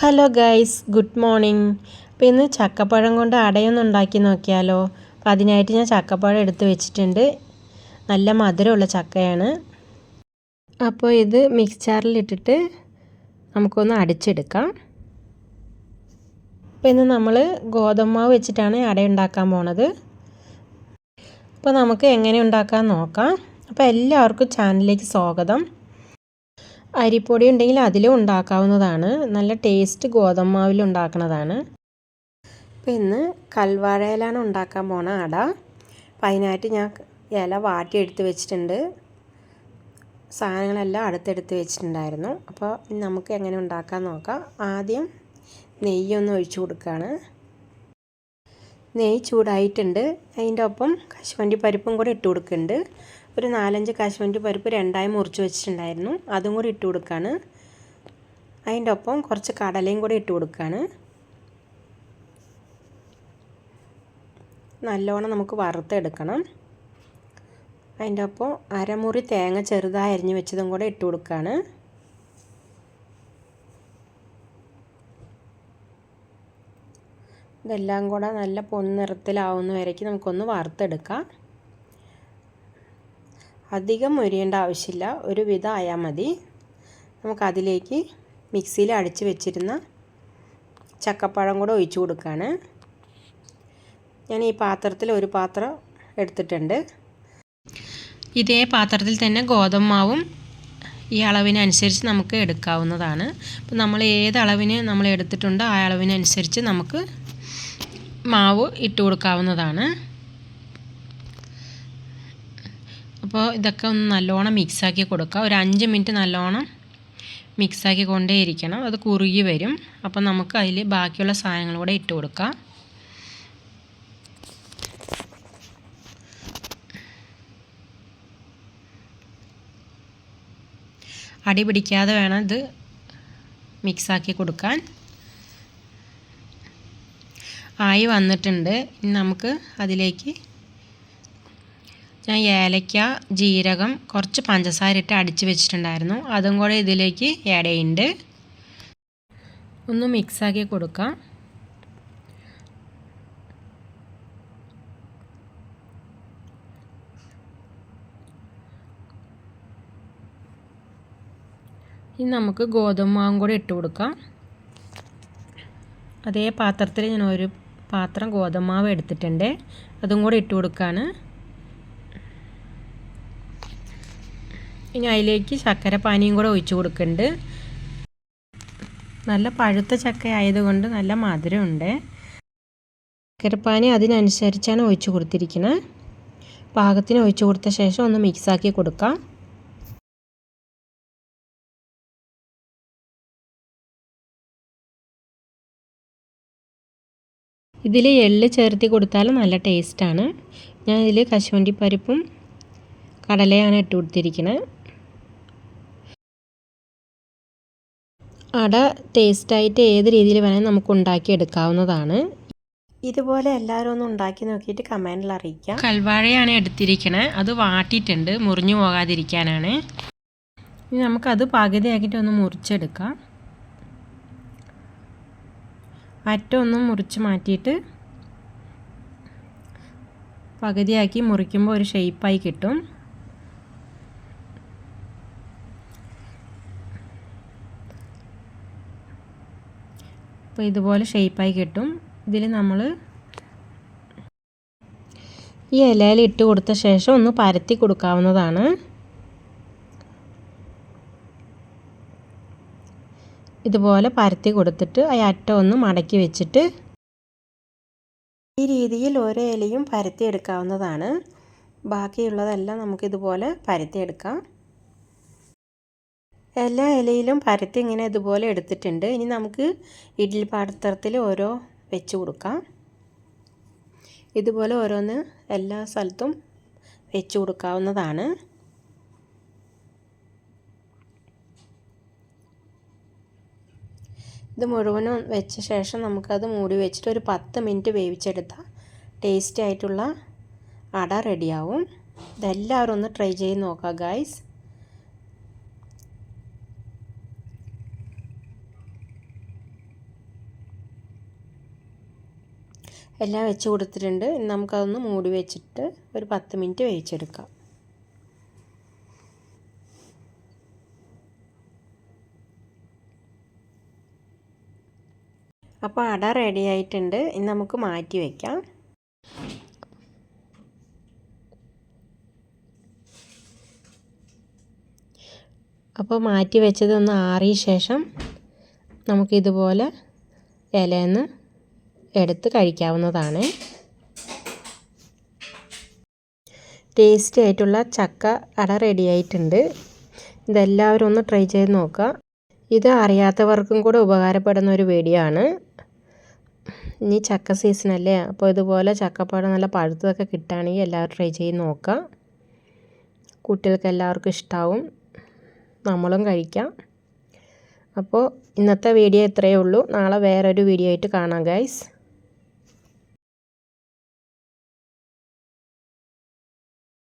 Hello guys good morning. അപ്പോൾ ഇന്ന് ചക്കപ്പഴം കൊണ്ട് അടയൊന്ന് ഉണ്ടാക്കി നോക്കിയാലോ? അപ്പോൾ അതിനായിട്ട് ഞാൻ ചക്കപ്പഴം എടുത്ത് വെച്ചിട്ടുണ്ട്. നല്ല മധുരമുള്ള ചക്കയാണ്. അപ്പോൾ ഇത് മിക്സ്ചറിലിട്ടിട്ട് നമുക്കൊന്ന് അടിച്ചെടുക്കാം. അപ്പോൾ ഇന്ന് നമ്മൾ ഗോതമ്പ് മാവ് വെച്ചിട്ടാണ് അട ഉണ്ടാക്കാൻ പോണത്. അപ്പോൾ നമുക്ക് എങ്ങനെ ഉണ്ടാക്കാൻ നോക്കാം. അപ്പോൾ എല്ലാവർക്കും ചാനലിലേക്ക് സ്വാഗതം. അരിപ്പൊടി ഉണ്ടെങ്കിൽ അതിലും ഉണ്ടാക്കാവുന്നതാണ്. നല്ല ടേസ്റ്റ് ഗോതമ്പ് മാവിൽ ഉണ്ടാക്കുന്നതാണ് അപ്പോൾ ഇന്ന് കൽവാഴയിലാണ് ഉണ്ടാക്കാൻ പോണ അട അപ്പം അതിനായിട്ട് ഞാൻ ഇല വാട്ടി എടുത്ത് വെച്ചിട്ടുണ്ട്. സാധനങ്ങളെല്ലാം അടുത്തെടുത്ത് വെച്ചിട്ടുണ്ടായിരുന്നു. അപ്പോൾ നമുക്ക് എങ്ങനെ ഉണ്ടാക്കാൻ നോക്കാം. ആദ്യം നെയ്യൊന്ന് ഒഴിച്ചു കൊടുക്കുകയാണ് നെയ്യ് ചൂടായിട്ടുണ്ട്. അതിന്റെ ഒപ്പം കശുവണ്ടി പരിപ്പും കൂടെ ഇട്ട് കൊടുക്കുന്നുണ്ട്. ഒരു നാലഞ്ച് കാശ്മീരി പരിപ്പ് രണ്ടായി മുറിച്ച് വെച്ചിട്ടുണ്ടായിരുന്നു. അതും കൂടി ഇട്ട് കൊടുക്കുകയാണ് അതിന്റെ ഒപ്പം കുറച്ച് കടലയും കൂടി ഇട്ട് കൊടുക്കുകയാണ് നല്ലോണം നമുക്ക് വറുത്തെടുക്കണം. അതിന്റെ ഒപ്പം അരമുറി തേങ്ങ ചെറുതായി അരിഞ്ഞ് വെച്ചതും കൂടെ ഇട്ട് കൊടുക്കുകയാണ് ഇതെല്ലാം കൂടെ നല്ല പൊന്നിറത്തിലാവുന്ന വരയ്ക്ക് നമുക്കൊന്ന് വറുത്തെടുക്കാം. അധികം മൊരിയേണ്ട ആവശ്യമില്ല. ഒരു വിധം ആയാൽ മതി. നമുക്കതിലേക്ക് മിക്സിയിൽ അടിച്ച് വെച്ചിരുന്ന ചക്കപ്പഴം കൂടെ ഒഴിച്ചു കൊടുക്കുകയാണ് ഞാൻ ഈ പാത്രത്തിൽ ഒരു പാത്രം എടുത്തിട്ടുണ്ട്. ഇതേ പാത്രത്തിൽ തന്നെ ഗോതമ്പാവും ഈ അളവിനനുസരിച്ച് നമുക്ക് എടുക്കാവുന്നതാണ്. അപ്പോൾ നമ്മൾ ഏത് അളവിന് നമ്മൾ എടുത്തിട്ടുണ്ടോ ആ അളവിനനുസരിച്ച് നമുക്ക് മാവ് ഇട്ട് കൊടുക്കാവുന്നതാണ്. അപ്പോൾ ഇതൊക്കെ ഒന്ന് നല്ലോണം മിക്സാക്കി കൊടുക്കുക. ഒരു അഞ്ച് മിനിറ്റ് നല്ലോണം മിക്സാക്കി കൊണ്ടേയിരിക്കണം. അത് കുറുകി വരും. അപ്പോൾ നമുക്ക് അതിൽ ബാക്കിയുള്ള സാധനങ്ങൾ കൂടെ ഇട്ട് കൊടുക്കാം. അടി പിടിക്കാതെ വേണം ഇത് മിക്സാക്കി കൊടുക്കാൻ. ആയി വന്നിട്ടുണ്ട്. നമുക്ക് അതിലേക്ക് ഞാൻ ഏലക്ക ജീരകം കുറച്ച് പഞ്ചസാര ഇട്ട് അടിച്ച് വെച്ചിട്ടുണ്ടായിരുന്നു. അതും കൂടെ ഇതിലേക്ക് ആഡ് ചെയ്യുന്നുണ്ട്. ഒന്ന് മിക്സാക്കി കൊടുക്കാം. ഇനി നമുക്ക് ഗോതമ്പ് മാവും കൂടെ ഇട്ട് കൊടുക്കാം. അതേ പാത്രത്തിൽ ഞാൻ ഒരു പാത്രം ഗോതമ്പ് മാവ് എടുത്തിട്ടുണ്ട്. അതും കൂടെ ഇട്ട് കൊടുക്കുകയാണ് ഇനി അതിലേക്ക് ശർക്കര പാനിയും കൂടെ ഒഴിച്ചു കൊടുക്കുന്നുണ്ട്. നല്ല പഴുത്ത ചക്ക ആയതുകൊണ്ട് നല്ല മധുരമുണ്ട്. ശർക്കരപ്പാനി അതിനനുസരിച്ചാണ് ഒഴിച്ചു കൊടുത്തിരിക്കുന്നത് പാകത്തിന് ഒഴിച്ചു കൊടുത്ത ശേഷം ഒന്ന് മിക്സാക്കി കൊടുക്കാം. ഇതിൽ എള്ള് ചേർത്തി കൊടുത്താൽ നല്ല ടേസ്റ്റാണ് ഞാൻ ഇതിൽ കശുവണ്ടി പരിപ്പും കടലയാണ് ഇട്ട് കൊടുത്തിരിക്കുന്നത് അട ടേസ്റ്റായിട്ട് ഏത് രീതിയിൽ വേണമെങ്കിൽ നമുക്ക് ഉണ്ടാക്കി എടുക്കാവുന്നതാണ് ഇതുപോലെ എല്ലാവരും ഒന്ന് ഉണ്ടാക്കി നോക്കിയിട്ട് കമന്റിൽ അറിയിക്കാം. കൽവാഴയാണ് എടുത്തിരിക്കണേ. അത് വാട്ടിയിട്ടുണ്ട്. മുറിഞ്ഞു പോകാതിരിക്കാനാണ്. ഇനി നമുക്കത് പകുതിയാക്കിയിട്ട് ഒന്ന് മുറിച്ചെടുക്കാം. അറ്റം മുറിച്ച് മാറ്റിയിട്ട് പകുതിയാക്കി മുറിക്കുമ്പോൾ ഒരു ഷേപ്പായി കിട്ടും. അപ്പോൾ ഇതുപോലെ ഷേപ്പായി കിട്ടും. ഇതിൽ നമ്മൾ ഈ ഇലയിൽ ഇട്ട് കൊടുത്ത ശേഷം ഒന്ന് പരത്തി കൊടുക്കാവുന്നതാണ്. ഇതുപോലെ പരത്തി കൊടുത്തിട്ട് ആ അറ്റ ഒന്ന് മടക്കി വെച്ചിട്ട് ഈ രീതിയിൽ ഓരോ ഇലയും പരത്തി എടുക്കാവുന്നതാണ്. ബാക്കിയുള്ളതെല്ലാം നമുക്കിതുപോലെ പരത്തിയെടുക്കാം എല്ലാ ഇലയിലും പരത്തി ഇങ്ങനെ ഇതുപോലെ എടുത്തിട്ടുണ്ട്. ഇനി നമുക്ക് ഇഡ്ഡലി പാത്രത്തിൽ ഓരോ വെച്ച് കൊടുക്കാം. ഇതുപോലെ ഓരോന്ന് എല്ലാ സ്ഥലത്തും വെച്ച് കൊടുക്കാവുന്നതാണ്. ഇത് മുഴുവനും വെച്ച ശേഷം നമുക്കത് മൂടി വെച്ചിട്ട് ഒരു പത്ത് മിനിറ്റ് വേവിച്ചെടുത്താൽ ടേസ്റ്റി ആയിട്ടുള്ള അട റെഡിയാവും. ഇതെല്ലാവരും ഒന്ന് ട്രൈ ചെയ്ത് നോക്കാം ഗായ്സ് എല്ലാം വെച്ച് കൊടുത്തിട്ടുണ്ട്. ഇനി നമുക്കതൊന്ന് മൂടി വെച്ചിട്ട് ഒരു പത്ത് മിനിറ്റ് വേവിച്ചെടുക്കാം. അപ്പോൾ അട റെഡി ആയിട്ടുണ്ട്. ഇനി നമുക്ക് മാറ്റി വയ്ക്കാം അപ്പോൾ മാറ്റി വെച്ചതൊന്ന് ആറിയ ശേഷം നമുക്കിതുപോലെ ഇലയെന്ന് എടുത്ത് കഴിക്കാവുന്നതാണ്. ടേസ്റ്റി ആയിട്ടുള്ള ചക്ക അട റെഡി ആയിട്ടുണ്ട്. ഇതെല്ലാവരും ഒന്ന് ട്രൈ ചെയ്ത് നോക്കുക. ഇത് അറിയാത്തവർക്കും കൂടെ ഉപകാരപ്പെടുന്ന ഒരു വീഡിയോ ആണ്. ഇനി ചക്ക സീസൺ അല്ലേ? അപ്പോൾ ഇതുപോലെ ചക്കപ്പാടം നല്ല പഴുത്തതൊക്കെ കിട്ടുകയാണെങ്കിൽ എല്ലാവരും ട്രൈ ചെയ്ത് നോക്കുക. കുട്ടികൾക്ക് എല്ലാവർക്കും ഇഷ്ടമാവും നമ്മളും കഴിക്കാം. അപ്പോൾ ഇന്നത്തെ വീഡിയോ ഇത്രയേ ഉള്ളൂ. നാളെ വേറൊരു വീഡിയോ ആയിട്ട് കാണാം ഗൈസ്